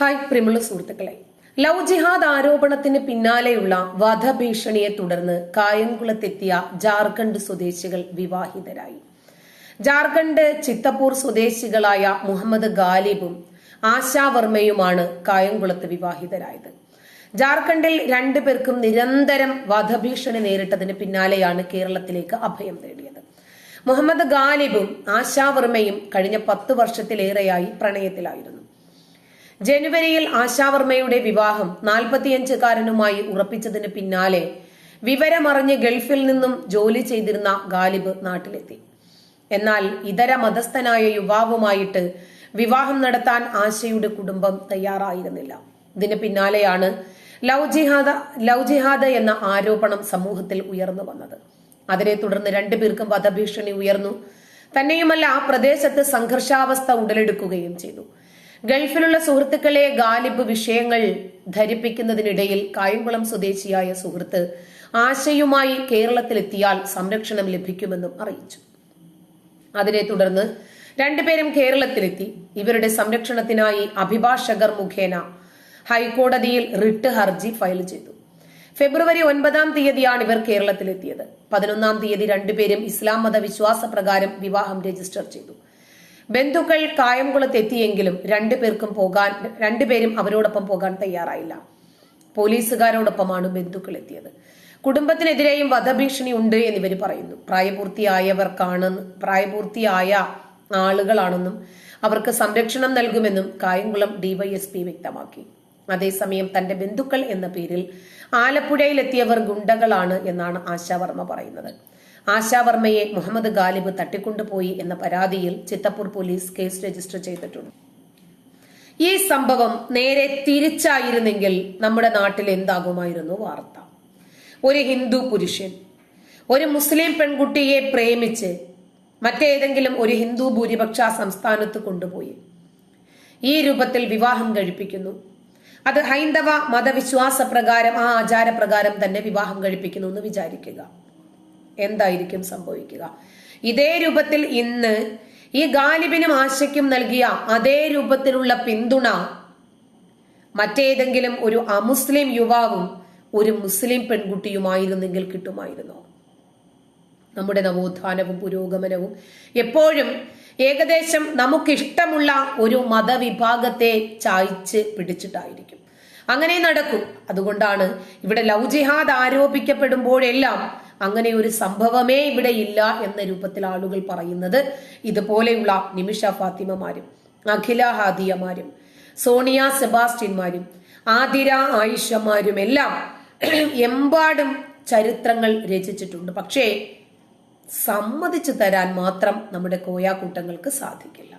Hi പ്രിമുള്ള സുഹൃത്തുക്കളെ. Love ജിഹാദ് ആരോപണത്തിന് പിന്നാലെയുള്ള വധഭീഷണിയെ തുടർന്ന് കായംകുളത്തെത്തിയ ജാർഖണ്ഡ് സ്വദേശികൾ വിവാഹിതരായി. ജാർഖണ്ഡ് ചിത്തപ്പൂർ സ്വദേശികളായ മുഹമ്മദ് ഗാലിബും ആശാവർമ്മയുമാണ് കായംകുളത്ത് വിവാഹിതരായത്. ജാർഖണ്ഡിൽ രണ്ടുപേർക്കും നിരന്തരം വധഭീഷണി നേരിട്ടതിന് പിന്നാലെയാണ് കേരളത്തിലേക്ക് അഭയം തേടിയത് മുഹമ്മദ് ഗാലിബും ആശാവർമ്മയും കഴിഞ്ഞ പത്ത് വർഷത്തിലേറെയായി പ്രണയത്തിലായിരുന്നു. ജനുവരിയിൽ ആശാവർമ്മയുടെ വിവാഹം നാൽപ്പത്തിയഞ്ചുകാരനുമായി ഉറപ്പിച്ചതിന് പിന്നാലെ വിവരമറിഞ്ഞ് ഗൾഫിൽ നിന്നും ജോലി ചെയ്തിരുന്ന ഗാലിബ് നാട്ടിലെത്തി. എന്നാൽ ഇതര മതസ്ഥനായ യുവാവുമായിട്ട് വിവാഹം നടത്താൻ ആശയുടെ കുടുംബം തയ്യാറായിരുന്നില്ല. ഇതിന് പിന്നാലെയാണ് ലവ് ജിഹാദ എന്ന ആരോപണം സമൂഹത്തിൽ ഉയർന്നു വന്നത്. അതിനെ തുടർന്ന് രണ്ടുപേർക്കും വധഭീഷണി ഉയർന്നു. തന്നെയുമല്ല പ്രദേശത്ത് സംഘർഷാവസ്ഥ ഉടലെടുക്കുകയും ചെയ്തു. ഗൾഫിലുള്ള സുഹൃത്തുക്കളെ ഗാലിബ് വിഷയങ്ങൾ ധരിപ്പിക്കുന്നതിനിടയിൽ കായംകുളം സ്വദേശിയായ സുഹൃത്ത് ആശയുമായി കേരളത്തിലെത്തിയാൽ സംരക്ഷണം ലഭിക്കുമെന്നും അറിയിച്ചു. അതിനെ തുടർന്ന് രണ്ടുപേരും കേരളത്തിലെത്തി. ഇവരുടെ സംരക്ഷണത്തിനായി അഭിഭാഷകർ മുഖേന ഹൈക്കോടതിയിൽ റിട്ട് ഹർജി ഫയൽ ചെയ്തു. ഫെബ്രുവരി ഒൻപതാം തീയതിയാണ് ഇവർ കേരളത്തിലെത്തിയത്. പതിനൊന്നാം തീയതി രണ്ടുപേരും ഇസ്ലാം മത വിശ്വാസ പ്രകാരം വിവാഹം രജിസ്റ്റർ ചെയ്തു. ബന്ധുക്കൾ കായംകുളത്ത് എത്തിയെങ്കിലും രണ്ടുപേർക്കും പോകാൻ രണ്ടുപേരും അവരോടൊപ്പം പോകാൻ തയ്യാറായില്ല. പോലീസുകാരോടൊപ്പമാണ് ബന്ധുക്കൾ എത്തിയത്. കുടുംബത്തിനെതിരെയും വധഭീഷണി ഉണ്ട് എന്നിവർ പറയുന്നു. പ്രായപൂർത്തിയായവർക്കാണ് പ്രായപൂർത്തിയായ ആളുകളാണെന്നും അവർക്ക് സംരക്ഷണം നൽകുമെന്നും കായംകുളം ഡിവൈഎസ്പി വ്യക്തമാക്കി. അതേസമയം തന്റെ ബന്ധുക്കൾ എന്ന പേരിൽ ആലപ്പുഴയിലെത്തിയവർ ഗുണ്ടകളാണ് എന്നാണ് ആശാവർമ്മ പറയുന്നത്. ആശാവർമ്മയെ മുഹമ്മദ് ഗാലിബ് തട്ടിക്കൊണ്ടുപോയി എന്ന പരാതിയിൽ ചിത്തപ്പൂർ പോലീസ് കേസ് രജിസ്റ്റർ ചെയ്തിട്ടുണ്ട്. ഈ സംഭവം നേരെ തിരിച്ചായിരുന്നെങ്കിൽ നമ്മുടെ നാട്ടിൽ എന്താകുമായിരുന്നു വാർത്ത. ഒരു ഹിന്ദു പുരുഷൻ ഒരു മുസ്ലിം പെൺകുട്ടിയെ പ്രേമിച്ച് മറ്റേതെങ്കിലും ഒരു ഹിന്ദു ഭൂരിപക്ഷ സംസ്ഥാനത്ത് കൊണ്ടുപോയി. ഈ രൂപത്തിൽ വിവാഹം കഴിപ്പിക്കുന്നു. അത് ഹൈന്ദവ മതവിശ്വാസ പ്രകാരം ആ ആചാരപ്രകാരം തന്നെ വിവാഹം കഴിപ്പിക്കുന്നു എന്ന് വിചാരിക്കുക. എന്തായിരിക്കും സംഭവിക്കുക? ഇതേ രൂപത്തിൽ ഇന്ന് ഈ ഗാലിബിനും ആശയ്ക്കും നൽകിയ അതേ രൂപത്തിലുള്ള പിന്തുണ മറ്റേതെങ്കിലും ഒരു അമുസ്ലിം യുവാവും ഒരു മുസ്ലിം പെൺകുട്ടിയുമായിരുന്നെങ്കിൽ കിട്ടുമായിരുന്നോ? നമ്മുടെ നവോത്ഥാനവും പുരോഗമനവും. എപ്പോഴും ഏകദേശം നമുക്കിഷ്ടമുള്ള ഒരു മതവിഭാഗത്തെ ചായ്ച്ച് പിടിച്ചിട്ടായിരിക്കും. അങ്ങനെ നടക്കും. അതുകൊണ്ടാണ് ഇവിടെ ലവ് ജിഹാദ് ആരോപിക്കപ്പെടുമ്പോഴെല്ലാം അങ്ങനെ ഒരു സംഭവമേ ഇവിടെ ഇല്ല എന്ന രൂപത്തിൽ ആളുകൾ പറയുന്നത് ഇതുപോലെയുള്ള നിമിഷ ഫാത്തിമമാരും അഖില ഹാദിയമാരും സോണിയ സെബാസ്റ്റ്യന്മാരും ആതിര ആയിഷമാരും എല്ലാം എമ്പാടും ചരിത്രങ്ങൾ രചിച്ചിട്ടുണ്ട്. പക്ഷേ സമ്മതിച്ചു തരാൻ മാത്രം നമ്മുടെ കോയാക്കൂട്ടങ്ങൾക്ക് സാധിക്കില്ല.